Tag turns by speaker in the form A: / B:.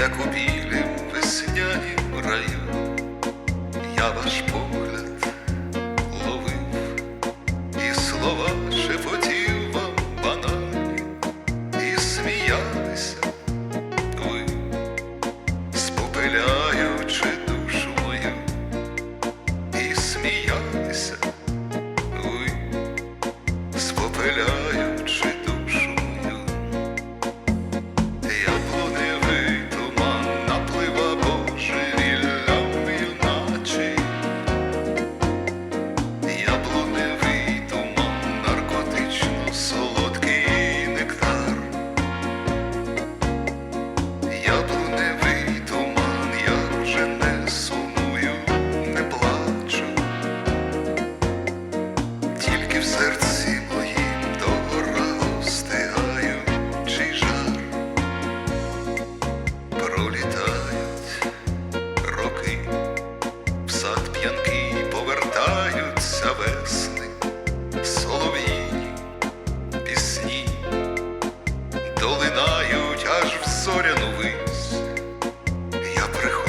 A: як у білім веснянім раю, я ваш погляд ловив і слова. Я приходжу